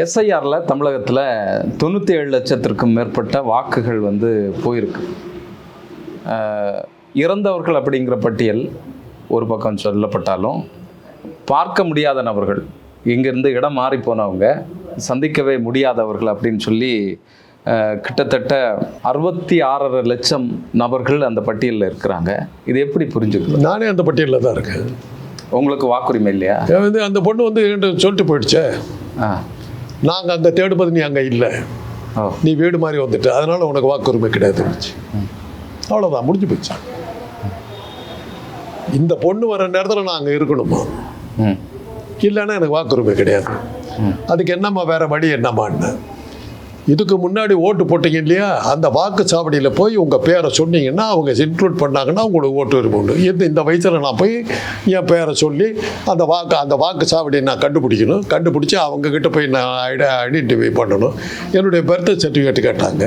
எஸ்ஐஆரில் தமிழகத்தில் தொண்ணூற்றி ஏழு லட்சத்திற்கும் மேற்பட்ட வாக்குகள் வந்து போயிருக்கு. இறந்தவர்கள் அப்படிங்கிற பட்டியல் ஒரு பக்கம் சொல்லப்பட்டாலும் பார்க்க முடியாத நபர்கள் இங்கேருந்து இடம் மாறி போனவங்க சந்திக்கவே முடியாதவர்கள் அப்படின்னு சொல்லி கிட்டத்தட்ட அறுபத்தி ஆறரை லட்சம் நபர்கள் அந்த பட்டியலில் இருக்கிறாங்க. இது எப்படி புரிஞ்சுக்கிறது? நானே அந்த பட்டியலில் தான் இருக்கேன். உங்களுக்கு வாக்குரிமை இல்லையா? வந்து அந்த பொண்ணு வந்து சொல்லிட்டு போயிடுச்சே. ஆ. நாங்கள் அங்கே தேடும்போது நீ அங்கே இல்லை. நீ வீடு மாதிரி வந்துட்ட. அதனால உனக்கு வாக்குரிமை கிடையாது. அவ்வளோதான் முடிஞ்சு போச்சு. இந்த பொண்ணு வர நேரத்தில் நான் அங்கே இருக்கணுமா? இல்லைன்னா எனக்கு வாக்குரிமை கிடையாது. அதுக்கு என்னம்மா வேற வழி என்னம்மான்னு? இதுக்கு முன்னாடி ஓட்டு போட்டீங்க இல்லையா? அந்த வாக்குச்சாவடியில் போய் உங்கள் பேரை சொன்னீங்கன்னா அவங்க இன்க்ளூட் பண்ணாங்கன்னா உங்களுக்கு ஓட்டு உரிமை உண்டு. இந்த இந்த வயசில் நான் போய் என் பேரை சொல்லி அந்த வாக்கு அந்த வாக்குச்சாவடியை நான் கண்டுபிடிக்கணும். கண்டுபிடிச்சி அவங்கக்கிட்ட போய் நான் ஐட ஐடென்டிஃபை பண்ணணும். என்னுடைய பர்த் சர்டிஃபிகேட் கேட்டாங்க.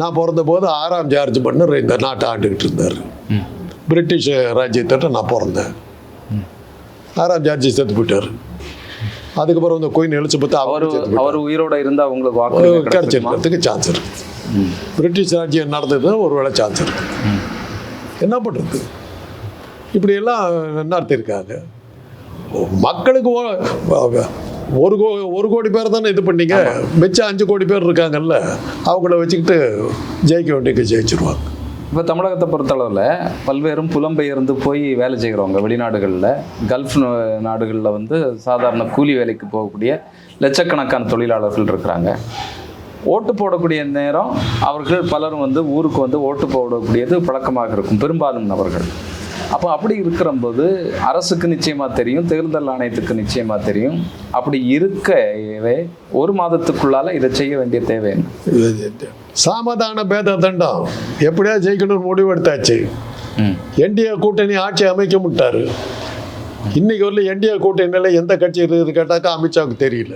நான் பிறந்த போது ஆறாம் ஜார்ஜ் மன்னர் இந்த நாட்டை ஆண்டுக்கிட்டு இருந்தார். பிரிட்டிஷ் ராஜ்யத்திட்ட நான் பிறந்தேன். ஆறாம் ஜார்ஜ் செத்து போயிட்டார். அதுக்கப்புறம் இந்த குயின் எலிசபெத் அவர் அவர் அவர் உயிரோட இருந்தா உங்களுக்கு வாக்குரிமை கிடைச்சிருக்குமா? கிடைச்சிருக்கிறதுக்கு சான்ஸ் இருக்கு. ம். பிரிட்டிஷ் ராஜ்யம் நடந்தது ஒரு வேளை சான்ஸ் இருக்கு. ம். என்ன பண்ணுறது இப்படியெல்லாம் நடத்தியிருக்காங்க. மக்களுக்கு ஒரு கோ ஒரு கோடி பேர் தானே இது பண்ணீங்க. மிச்சம் அஞ்சு கோடி பேர் இருக்காங்கல்ல அவங்கள வச்சுக்கிட்டு ஜெயிக்க வேண்டியது ஜெயிச்சிருவாங்க. இப்போ தமிழகத்தை பொறுத்தளவில் பல்வேறும் புலம்பெயர்ந்து போய் வேலை செய்கிறவங்க வெளிநாடுகளில் கல்ஃப் நாடுகளில் வந்து சாதாரண கூலி வேலைக்கு போகக்கூடிய லட்சக்கணக்கான தொழிலாளர்கள் இருக்கிறாங்க. ஓட்டு போடக்கூடிய நேரம் அவர்கள் பலரும் வந்து ஊருக்கு வந்து ஓட்டு போடக்கூடியது பழக்கமாக இருக்கும். பெரும்பாலும் நபர்கள். அப்போ அப்படி இருக்கிறம்போது அரசுக்கு நிச்சயமாக தெரியும் தேர்தல் ஆணையத்துக்கு நிச்சயமாக தெரியும். அப்படி இருக்கவே ஒரு மாதத்துக்குள்ளால இதை செய்ய வேண்டிய தேவை என்ன? சாமதான பேத தண்டம். எப்படியா ஜெயிக்கணும்னு முடிவு எடுத்தாச்சு. ம். என்டிஏ கூட்டணி ஆட்சி அமைக்க முட்டாரு. இன்னைக்கு வரல என்டிஏ கூட்டணியில் எந்த கட்சி இருக்குது கேட்டாக்கா அமித்ஷாவுக்கு தெரியல.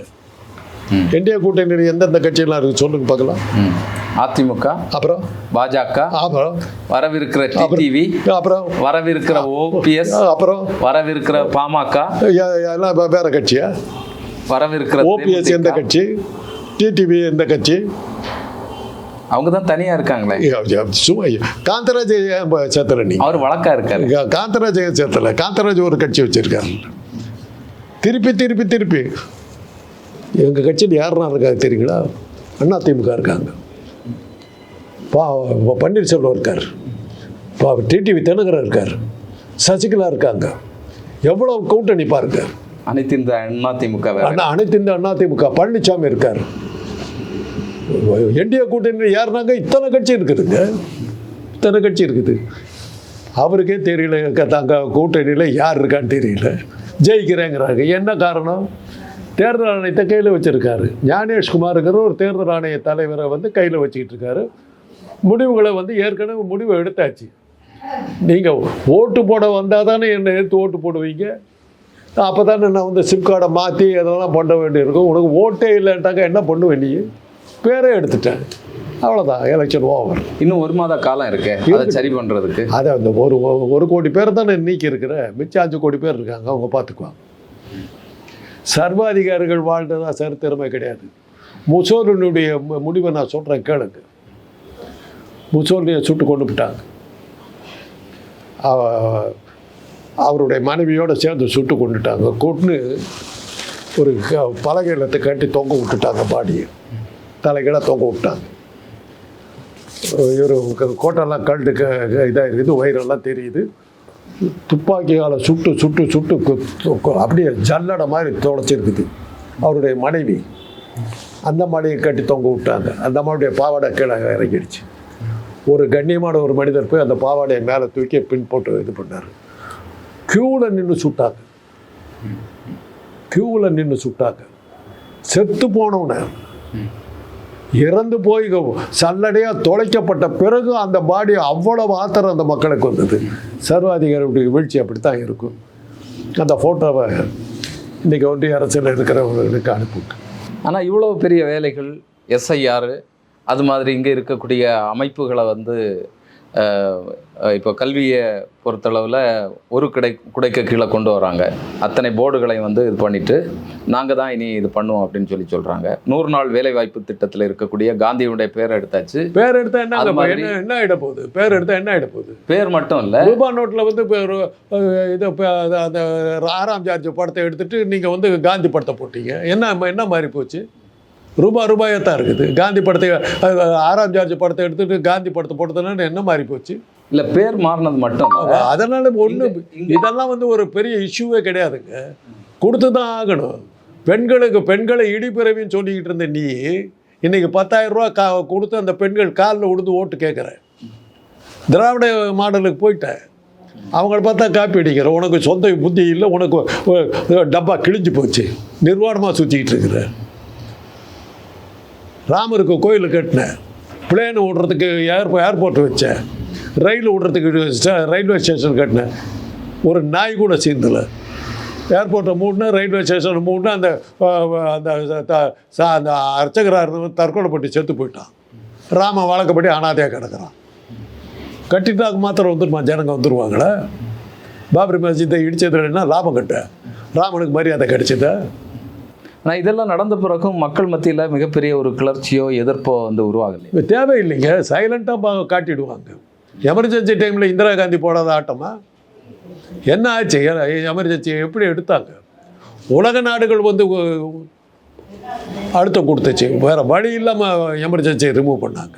என்டிஏ கூட்டணியில் எந்தெந்த கட்சியெல்லாம் இருக்குது சொல்லுங்க பார்க்கலாம். அதிமுக அப்புறம்? பாஜக அப்புறம்? வரவிருக்கிற டிடிவி அப்புறம்? வரவிருக்கிற ஓபிஎஸ் அப்புறம்? வரவிருக்கிற பாமக எல்லாம் வேற கட்சியா? வரவிருக்கிற ஓபிஎஸ் எந்த. கட்சி? டிடிவி எந்த கட்சி? அவங்க தான் தனியா இருக்காங்களே. சும்மா காந்தராஜ் சேர்த்தல நீங்க. அவர் வழக்கா இருக்காரு. காந்தராஜ் ஏன் சேர்த்தல. காந்தராஜ் ஒரு கட்சி வச்சிருக்காரு. திருப்பி திருப்பி திருப்பி. எங்கள் கட்சியில் யாருன்னா இருக்காங்க தெரியுங்களா? அண்ணா திமுக இருக்காங்க. பா பன்னீர்செல்வம் இருக்கார். பா டிடிவி தினகரன் இருக்கார். சசிகலா இருக்காங்க. எவ்வளோ கூட்டணி பாருங்க. அனைத்து இந்த அதிமுக வேற. அண்ணா அனைத்து இந்த அண்ணா திமுக பழனிசாமி இருக்கார். என்டிஏ கூட்டணியில் யாருனாங்க இத்தனை கட்சி இருக்குதுங்க. இத்தனை கட்சி இருக்குது. அவருக்கே தெரியல தங்க கூட்டணியில் யார் இருக்கான்னு தெரியல. ஜெயிக்கிறேங்கிறாங்க. என்ன காரணம்? தேர்தல் ஆணையத்தை கையில் வச்சிருக்காரு. ஞானேஷ்குமாருங்கிற ஒரு தேர்தல் ஆணைய தலைவரை வந்து கையில் வச்சுக்கிட்டு இருக்காரு. முடிவுகளை வந்து ஏற்கனவே முடிவு எடுத்தாச்சு. நீங்கள் ஓட்டு போட வந்தால் தானே என்னை எடுத்து ஓட்டு போடுவீங்க? அப்போ தானே நான் வந்து சிம் கார்டை மாற்றி அதெல்லாம் பண்ண வேண்டியிருக்கும். உனக்கு ஓட்டே இல்லைன்ட்டாக்க என்ன பண்ணுவேன் நீ? பேரே எடுத்துட்டேன். அவ்வளோதான் எலெக்ஷன் ஓவர் இன்னும் ஒரு மாத காலம் இருக்கு. அதை சரி பண்றதுக்கு. அதை அந்த ஒரு ஒரு- கோடி பேர் தானே நீக்கி இருக்கிற. மிச்சம் அஞ்சு கோடி பேர் இருக்காங்க. அவங்க பார்த்துக்குவாங்க. சர்வாதிகாரிகள் வாழ்ந்ததா சரித்திரமே கிடையாது. முசோலினுடைய முடிவை நான் சொல்கிறேன் கேளுங்க. முசோலினியை சுட்டு கொண்டு விட்டாங்க. அவருடைய மனைவியோடு சேர்ந்து சுட்டு கொண்டுட்டாங்க. கொண்டு ஒரு க- பலகையிலத்தை கட்டி தொங்க விட்டுட்டாங்க பாடியை. தலைகீழாக தொங்க விட்டாங்க. இவர் கோட்டெல்லாம் கழுட்டு க இதாக இருக்குது வயிறெல்லாம் தெரியுது. துப்பாக்கியால் சுட்டு சுட்டு சுட்டு அப்படியே ஜல்லடை மாதிரி தொலைச்சிருக்குது அவருடைய மனைவி. அந்த மாடியை கட்டி தொங்க விட்டாங்க. அந்த மாடிய பாவாடை கீழே இறங்கிடுச்சு. ஒரு கண்ணியமான ஒரு மனிதர் போய் அந்த பாவாடையை மேலே தூக்கி பின் போட்டு இது பண்ணார். க்யூவில் நின்று சுட்டாங்க. க்யூவில் நின்று சுட்டாங்க. செத்து போனவனை. இறந்து போய் சல்லடையாக தொலைக்கப்பட்ட பிறகு அந்த பாடி அவ்வளவு ஆத்திரம் அந்த மக்களுக்கு வந்தது. சர்வாதிகாரியுடைய வீழ்ச்சி அப்படித்தான் இருக்கும். அந்த ஃபோட்டோவை இன்றைக்கி ஒன்றிய அரசில் இருக்கிறவர்களுக்கு அனுப்பிவிட்டு ஆனால் இவ்வளோ பெரிய வேலைகள் எஸ்ஐஆர் அது மாதிரி இங்க இருக்கக்கூடிய அமைப்புகளை வந்து இப்போ கல்வியை பொறுத்தளவில் ஒரு கிடை குடைக்கு கீழே கொண்டு வராங்க. அத்தனை போர்டுகளை வந்து இது பண்ணிட்டு நாங்கள் தான் இனி இது பண்ணுவோம் அப்படின்னு சொல்லி சொல்கிறாங்க நூறு நாள் வேலைவாய்ப்பு திட்டத்தில் இருக்கக்கூடிய காந்தியுடைய பேரை எடுத்தாச்சு. பேர் எடுத்தா என்ன மாதிரி- என்ன என்ன ஆயிட போகுது? பேர் எடுத்தா என்ன ஆயிட போகுது? பேர் மட்டும் இல்லை. ரூபா நோட்டில் வந்து இது அந்த- ஆறாம் ஜார்ஜ் படத்தை எடுத்துட்டு நீங்கள் வந்து காந்தி படத்தை போட்டீங்க. என்ன என்ன மாறி போச்சு? ரூபா ரூபாயாக தான் இருக்குது. காந்தி படத்தை ஆறாம் ஜார்ஜ் படத்தை எடுத்துட்டு காந்தி படத்தை போட்டதுனால என்ன மாறி போச்சு? இல்லை பேர் மாறினது மட்டும் அதனால ஒன்று இதெல்லாம் வந்து ஒரு பெரிய இஷ்யூவே கிடையாதுங்க. கொடுத்து தான் ஆகணும். பெண்களுக்கு பெண்களை இடிப்பிறவின்னு சொல்லிக்கிட்டு இருந்த நீ இன்னைக்கு பத்தாயிரம் ரூபா கா கொடுத்து அந்த பெண்கள் காலில் விழுந்து ஓட்டு கேட்குற திராவிட மாடலுக்கு போயிட்டேன் அவங்கள பார்த்தா காப்பி அடிக்கிற. உனக்கு சொந்த புத்தி இல்லை உனக்கு டப்பா கிழிஞ்சு போச்சு. நிர்வாணமாக சுற்றிக்கிட்டு இருக்கிற. ராமருக்கு கோயில் கட்டினேன். பிளேன் விடுறதுக்கு ஏர்போ ஏர்போர்ட் வச்சேன். ரயில் விடுறதுக்கு ரயில்வே ஸ்டேஷன் கட்டினேன். ஒரு நாய் கூட சேர்ந்தல ஏர்போர்ட்டை மூடினா ரயில்வே ஸ்டேஷனை மூடினா அந்த அந்த த- அந்த அர்ச்சகராக இருந்தவன் தற்கொலை செத்து போயிட்டான். ராம வழக்கப்படி அனாதையாக கிடக்குறான். கட்டிட்டாக்கு மாத்திரம் வந்துருமா? ஜனங்க வந்துடுவாங்களே பாபரி மஸ்ஜித்தை இடிச்சதுல என்ன லாபம் கட்ட? ராமனுக்கு மரியாதை கிடைச்சதா? ஆனால் இதெல்லாம் நடந்த பிறகும் மக்கள் மத்தியில் மிகப்பெரிய ஒரு கிளர்ச்சியோ எதிர்ப்போ வந்து உருவாகலை இப்போ தேவையில்லைங்க. சைலண்ட்டாக காட்டிடுவாங்க. எமர்ஜென்சி டைமில் இந்திரா காந்தி போடாத ஆட்டமா? என்ன ஆச்சு? எமர்ஜென்சி எப்படி எடுத்தாங்க? உலக நாடுகள் வந்து ஒ- அழுத்தம் கொடுத்துச்சு. வேறு வழி இல்லாமல் எமர்ஜென்சியை ரிமூவ் பண்ணாங்க.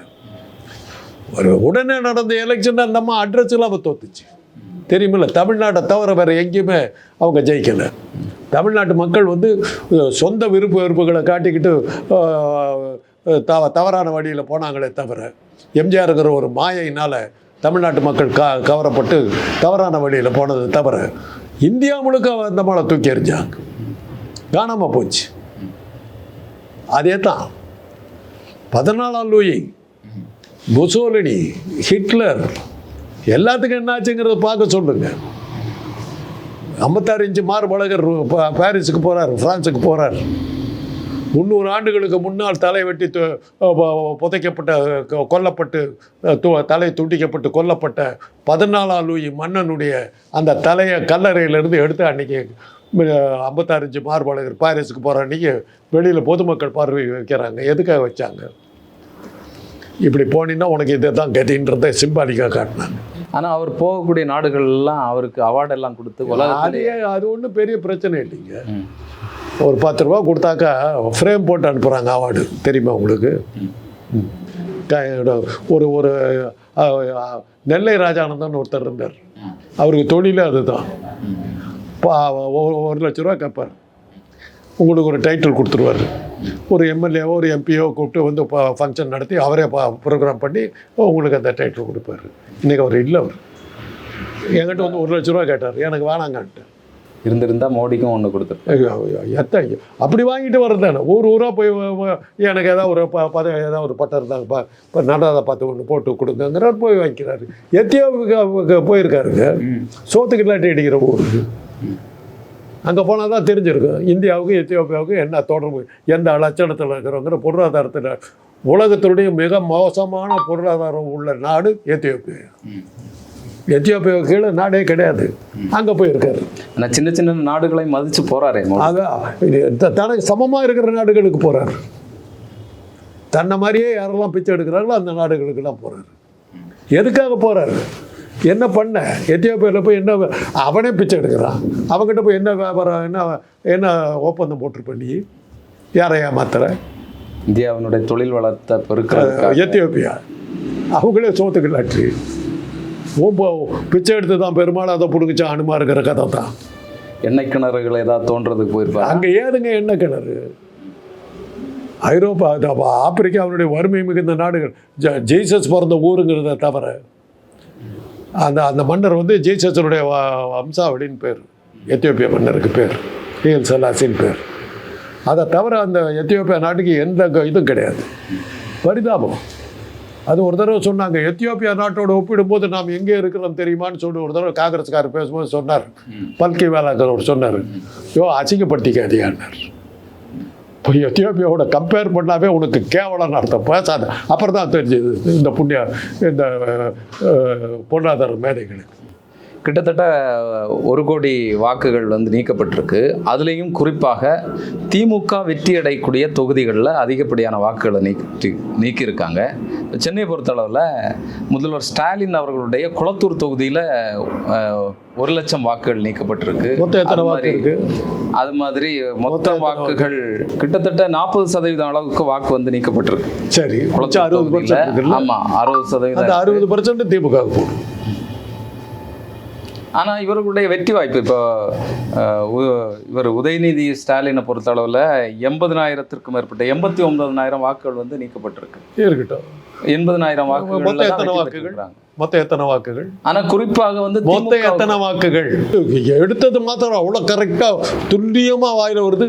ஒரு உடனே நடந்த எலெக்ஷன் நம்ம அட்ரஸ் இல்லாமல் தோத்துச்சு. தெரியுமில்ல தமிழ்நாட்டை தவிர வேறு எங்கேயுமே அவங்க ஜெயிக்கலை. தமிழ்நாட்டு மக்கள் வந்து சொந்த விருப்ப வெறுப்புகளை காட்டிக்கிட்டு த தவறான வழியில் போனாங்களே தவிர எம்ஜிஆருங்கிற ஒரு மாயையினால் தமிழ்நாட்டு மக்கள் க கவரப்பட்டு தவறான வழியில் போனது தவிர இந்தியா முழுக்க அந்த மாலை தூக்கி எறிஞ்சாங்க. காணாமல் போச்சு. அதே தான் பதினாலாம் லூயி முசோலினி ஹிட்லர் எல்லாத்துக்கும் என்னாச்சுங்கிறத பார்க்க சொல்லுங்க. ஐம்பத்தாறு இன்ச்சு மார்பழகர் பா- பாரிஸுக்கு போகிறார் ஃப்ரான்ஸுக்கு போகிறார் முந்நூறு ஆண்டுகளுக்கு முன்னால் தலை வெட்டி புதைக்கப்பட்ட கொ- கொல்லப்பட்டு து- தலை துண்டிக்கப்பட்டு கொல்லப்பட்ட பதினாலாம் லூயி மன்னனுடைய அந்த தலையை கல்லறையிலேருந்து எடுத்து அன்னைக்கு ஐம்பத்தாறு மார்பழகர் பாரிஸுக்கு போகிற அன்னைக்கு வெளியில் பொதுமக்கள் பார்வை வைக்கிறாங்க. எதுக்காக வச்சாங்க? இப்படி போனீங்கன்னா உனக்கு இதை தான் கதின்றதை சிம்பாலிக்காக காட்டினாங்க. ஆனால் அவர் போகக்கூடிய நாடுகள்லாம் அவருக்கு அவார்டு எல்லாம் கொடுத்து அது அது ஒன்றும் பெரிய பிரச்சனை இல்லைங்க. ஒரு பத்து ரூபா கொடுத்தாக்கா ஃப்ரேம் போட்டு அனுப்புகிறாங்க அவார்டு தெரியுமா உங்களுக்கு? ஒரு ஒரு நெல்லை ராஜானந்தன் ஒருத்தர் இருந்தார். அவருக்கு தொழிலே அதுதான். ஒரு லட்ச ரூபா கேட்பார் உங்களுக்கு ஒரு டைட்டில் கொடுத்துருவாரு. ஒரு எம்எல்ஏவோ ஒரு எம்பியோ கூப்பிட்டு வந்து ஃபங்க்ஷன் நடத்தி அவரே ப்ரோக்ராம் பண்ணி உங்களுக்கு அந்த டைட்டில் கொடுப்பாரு. இன்றைக்கி அவர் இல்லை அவர். என்கிட்ட வந்து ஒரு லட்ச ரூபா கேட்டார். எனக்கு வேணாங்கன்ட்டு. இருந்திருந்தா மோடிக்கும் ஒன்று ஐயோ, எத்தனை அப்படி வாங்கிட்டு வர்றது தானே. ஊர் ஊராக போய் எனக்கு ஏதாவது ஒரு ப பதவி ஏதாவது ஒரு பட்டம் இருந்தாங்க பா இப்போ நடராத பார்த்து ஒன்று போட்டு கொடுங்கங்கிறார் போய் வாங்கிக்கிறாரு. எத்தியோப்புக்கு போயிருக்காருங்க. சோத்துக்கு இல்லாட்டி அடிக்கிற ஊர். அங்கே போனால் தான் தெரிஞ்சிருக்கும். இந்தியாவுக்கும் எத்தியோப்பியாவுக்கும் என்ன தொடர்பு எந்த லட்சணத்தில் இருக்கிறோங்கிற பொருளாதாரத்தில். உலகத்தினுடைய மிக மோசமான பொருளாதாரம் உள்ள நாடு எத்தியோப்பியா. எத்தியோப்பியா கீழே நாடே கிடையாது. அங்கே போயிருக்காரு. ஆனால் சின்ன சின்ன நாடுகளை போறாரே மோடி. அதான் தனக்கு சமமாக இருக்கிற நாடுகளுக்கு போகிறார் தன்னை மாதிரியே யாரெல்லாம் பிச்சை எடுக்கிறாங்களோ அந்த நாடுகளுக்கெல்லாம் போகிறாரு எதுக்காக போகிறாரு என்ன பண்ண? எத்தியோப்பியாவில் போய் என்ன அவனே பிச்சை எடுக்கிறான். அவங்ககிட்ட போய் என்ன வியாபாரம் என்ன என்ன ஒப்பந்தம் போட்டிருப்ப நீ? யாரை ஏமாத்துற? இந்தியாவினுடைய தொழில் வளத்தை பெருக்கிறதுக்காக எத்தியோப்பியா. அவங்களே சோத்துக்கு இல்லாச்சு ஓம்போ பிச்சை எடுத்து தான் பெருமாள் அதை பிடிச்சா அனுமாருங்கிற கதை தான். எண்ணெய் கிணறுகள் ஏதாவது தோன்றதுக்கு போயிருப்பாரு? அங்கே ஏதுங்க என்ன கிணறு? ஐரோப்பா அது அப்ப ஆப்பிரிக்காவினுடைய வறுமை மிகுந்த நாடுகள். ஜெய்சஸ் பிறந்த ஊருங்கிறத தவிர அந்த அந்த மன்னர் வந்து ஜெய்சஸனுடைய வ- வம்சாவளின்னு பேர். எத்தியோப்பியா மன்னருக்கு பேர். ஹியல் சலாசின் பேர். அதை தவிர அந்த எத்தியோப்பியா நாட்டுக்கு எந்த இதுவும் கிடையாது. பரிதாபம். அது ஒரு தடவை சொன்னாங்க எத்தியோப்பியா நாட்டோட ஒப்பிடும்போது நாம் எங்கே இருக்கிறோம் தெரியுமான்னு சொல்லி ஒரு தடவை காங்கிரஸ்காரர் பேசும்போது சொன்னார். பல்கி வேலாக்கர் சொன்னார். யோ அசிங்கப்படுத்திக்காதீங்கன்னார் இப்போ எத்தியோப்பியாவோட கம்பேர் பண்ணாவே உனக்கு கேவலம்னு அர்த்தம். பேசாத. அப்புறம் தான் தெரிஞ்சது. இந்த புண்ணிய இந்த பொருளாதார மேதைகளுக்கு கிட்டத்தட்ட ஒரு கோடி வாக்குகள் வந்து நீக்கப்பட்டிருக்கு. அதுலேயும் குறிப்பாக திமுக வெற்றி அடையக்கூடிய தொகுதிகளில் அதிகப்படியான வாக்குகளை நீக்கி நீக்கியிருக்காங்க. சென்னையை பொறுத்தளவில் முதல்வர் ஸ்டாலின் அவர்களுடைய குளத்தூர் தொகுதியில் ஒரு லட்சம் வாக்குகள் நீக்கப்பட்டிருக்கு. அது மாதிரி- மொத்த வாக்குகள் கிட்டத்தட்ட நாற்பது சதவீதம் அளவுக்கு வாக்கு வந்து நீக்கப்பட்டிருக்கு. சரி ஆமா அறுபது சதவீதம் அறுபது பர்சன்ட் திமுக போடும் ஆனா இவர்களுடைய வெற்றி வாய்ப்பு இப்போ இவர் உதயநிதி ஸ்டாலினை பொறுத்தளவில் எண்பதனாயிரத்திற்கும் மேற்பட்ட எண்பத்தி ஒன்பதனாயிரம் வாக்குகள் வந்து நீக்கப்பட்டிருக்கு. இருக்கட்டும். எண்பதனாயிரம் வாக்குகள் மொத்தம் எத்தனை வாக்குகள்? மொத்தம் எத்தனை வாக்குகள்? ஆனா குறிப்பாக வந்து மொத்தம் எத்தனை வாக்குகள்? எடுத்தது மாத்திரம் அவ்வளோ கரெக்டாக துல்லியமாக வாயில வருது.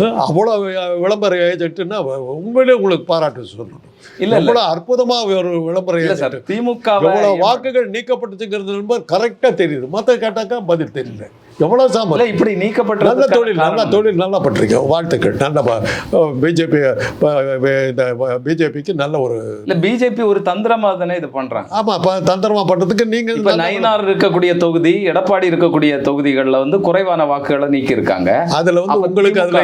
அவ்வளோ விளம்பர ஏஜென்ட்னா உண்மையிலே உங்களுக்கு பாராட்டு சொல்லணும். இல்ல. எவ்வளோ அற்புதமாக ஒரு விளம்பர இல்ல சார் ஏஜென்ட் திமுக எவ்வளோ வாக்குகள் நீக்கப்பட்டுச்சுங்கிறது கரெக்டாக தெரியுது. மற்ற கேட்டாக்கா பதில் தெரியல. எவ்வளோ இல்ல சாமர்த்தியம் இப்படி நல்ல நீக்கப்பட்ட தொழில் நல்ல தொழில் நல்லா பண்றீங்க வாழ்த்துக்கள். நல்ல பிஜேபி இந்த பிஜேபிக்கு நல்ல ஒரு இல்ல பிஜேபி ஒரு தந்திரமா தானே இது பண்றாங்க. ஆமா இப்ப தந்திரமா பண்றதுக்கு நீங்க இப்ப நல்ல- நயினார் இருக்கக்கூடிய தொகுதி எடப்பாடி இருக்கக்கூடிய தொகுதிகள்ல வந்து குறைவான வாக்குகளை நீக்கி இருக்காங்க அதுல வந்து உங்களுக்கு அதுல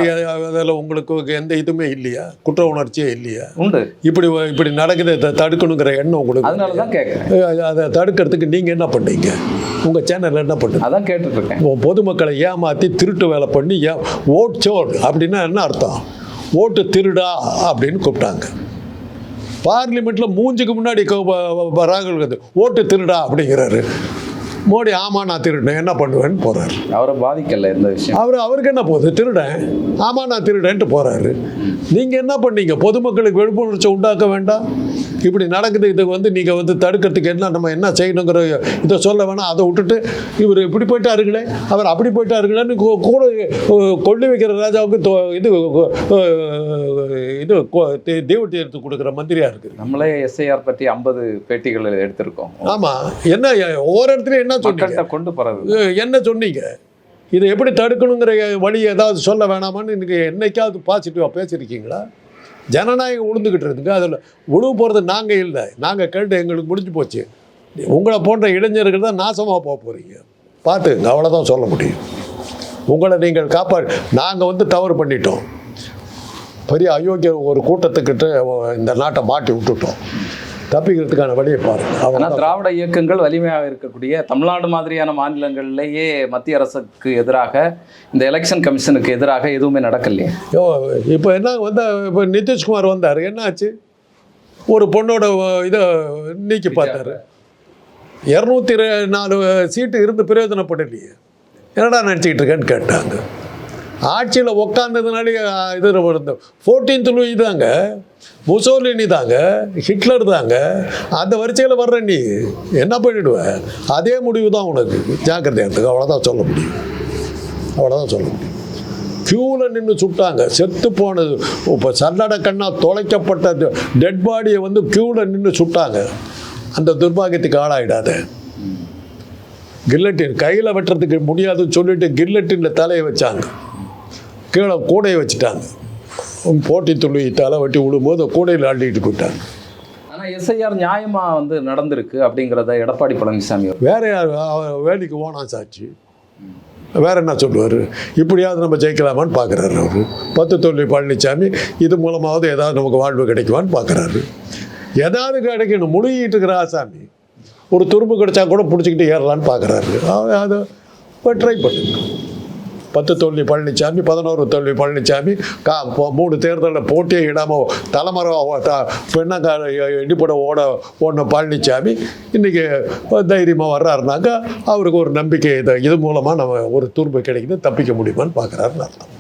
அதுல உங்களுக்கு எந்த இதுவுமே இல்லையா? குற்ற உணர்ச்சியே இல்லையா? உண்டு. இப்படி இப்படி நடக்குது தடுக்கணுங்கிற எண்ணம் உங்களுக்கு கேட்கறேன் இல்லையா? அதை தடுக்கிறதுக்கு நீங்க என்ன பண்ணீங்க? உங்க சேனல் என்ன பண்ணுது? அதான் பொ- பொதுமக்களை ஏமாத்தி திருட்டு வேலை பண்ணி ஏ ஓட் சோட் அப்படின்னா என்ன அர்த்தம்? ஓட்டு திருடா அப்படின்னு கூப்பிட்டாங்க. பார்லிமெண்ட்ல மூஞ்சுக்கு முன்னாடி ராகுல் காந்தி ஓட்டு திருடா அப்படிங்கிறாரு. மோடி ஆமா நான் திருடினேன். என்ன பண்ணுவேன்னு போறாரு. அவரை பாதிக்கல இந்த விஷயம். அவர் அவருக்கு என்ன போகுது? திருடன். ஆமா நான் திருடன்ட்டு போறாரு. நீங்க என்ன பண்ணீங்க? பொதுமக்களுக்கு விழிப்புணர்ச்சி உண்டாக்க வேண்டாம். இப்படி நடக்குது இது வந்து நீங்க வந்து தடுக்கிறதுக்கு என்ன நம்ம என்ன செய்யணுங்கிற இதை சொல்ல வேணாம். அதை விட்டுட்டு இவர் இப்படி போயிட்டாருங்களே அவர் அப்படி போயிட்டாருங்களேன்னு கூட கொள்ளி வைக்கிற ராஜாவுக்கு இது இது தீவட்டி எடுத்து கொடுக்குற மந்திரியா இருக்கு நம்மளே எஸ்ஐஆர் பற்றி ஐம்பது பேட்டிகள் எடுத்திருக்கோம். ஆமா. என்ன ஒவ்வொரு இடத்துலயும் என்ன சொன்னீங்க? கொண்டு அஹ் என்ன சொன்னீங்க? இதை எப்படி தடுக்கணுங்கிற வழி ஏதாவது சொல்ல வேணாமான்னு இன்னைக்கு என்னைக்காவது பாசிட்டிவாக பேசியிருக்கீங்களா? ஜனநாயகம் உளுந்துக்கிட்டு இருக்குங்க. அதில் உழுவு போகிறது நாங்கள் இல்லை. நாங்கள் கேட்டு எங்களுக்கு முடிஞ்சு போச்சு. உங்களை போன்ற இளைஞர்கள் தான் நாசமாக போக போகிறீங்க பார்த்துங்க அவ்வளோதான் சொல்ல முடியும். உங்களை நீங்கள் காப்பா நாங்கள் வந்து தவறு பண்ணிட்டோம். பெரிய அயோக்கிய ஒரு கூட்டத்துக்கிட்ட இந்த நாட்டை மாட்டி விட்டுட்டோம். தப்பிக்கிறதுக்கான வழியை பாருங்க திராவிட இயக்கங்கள் வலிமையாக இருக்கக்கூடிய தமிழ்நாடு மாதிரியான மாநிலங்கள்லேயே மத்திய அரசுக்கு எதிராக இந்த எலெக்ஷன் கமிஷனுக்கு எதிராக எதுவுமே நடக்கலையே. யோ இப்போ என்ன வந்த இப்போ நிதிஷ்குமார் வந்தார் என்னாச்சு? ஒரு பொண்ணோட இதை நீக்கி பார்த்தாரு. இரநூத்தி நாலு சீட்டு இருந்து பிரயோஜனப்படலையே. என்னடா நினச்சிக்கிட்டு இருக்கேன்னு கேட்டாங்க. ஆட்சியில் உட்காந்ததுனாலே இது ஃபோர்டீன்த் லூயி தாங்க. முசோலினி தாங்க. ஹிட்லர் தாங்க. அந்த வரிசையில் வர்ற நீ என்ன பண்ணிடுவ? அதே முடிவு தான் உனக்கு ஜாக்கிரதையாக அவ்வளோதான் சொல்ல முடியும். அவ்வளோதான் சொல்ல முடியும். க்யூவில் நின்று சுட்டாங்க. செத்து போனது. இப்போ சல்லட கண்ணா தொலைக்கப்பட்ட டெட் பாடியை வந்து க்யூவில் நின்று சுட்டாங்க. அந்த துர்பாகியத்துக்கு ஆளாயிடாத. கில்லட்டின் கையில் வெட்டுறதுக்கு முடியாதுன்னு சொல்லிட்டு கில்லட்டினில் தலையை வச்சாங்க. கீழே கூடையை வச்சுட்டாங்க. போட்டி துள்ளி தலை வெட்டி விடும்போது கூடையில் அள்ளிட்டு போயிட்டாங்க. ஆனா எஸ்ஐஆர் நியாயமா வந்து நடந்திருக்கு அப்படிங்கிறத எடப்பாடி பழனிசாமி வேற யார் வேலைக்கு ஓனான் சாட்சி வேற என்ன சொல்லுவார்? இப்படியாவது நம்ம ஜெயிக்கலாமான்னு பார்க்குறாரு அவர். பத்து தொழில் பழனிசாமி இது மூலமாவது ஏதாவது நமக்கு வாழ்வு கிடைக்குமான்னு பார்க்குறாரு ஏதாவது கிடைக்கணும். முழுகிட்டு இருக்கிற ஆசாமி ஒரு துரும்பு கிடைச்சா கூட பிடிச்சிக்கிட்டு ஏறலான்னு பார்க்குறாரு அதை ட்ரை பண்ணுங்க. பத்து தொழில் பழனிசாமி பதினோரு தொழில் பழனிசாமி கா மூணு தேர்தலில் போட்டியே இடாமல் தலைமறை பெண்ணங்க இடிப்பட ஓட ஓடின பழனிசாமி இன்றைக்கி தைரியமாக வர்றாருனாக்கா அவருக்கு ஒரு நம்பிக்கை இது இது மூலமாக நம்ம ஒரு தூர்வு கிடைக்குது தப்பிக்க முடியுமான்னு பார்க்குறாருன்னு அர்த்தம்.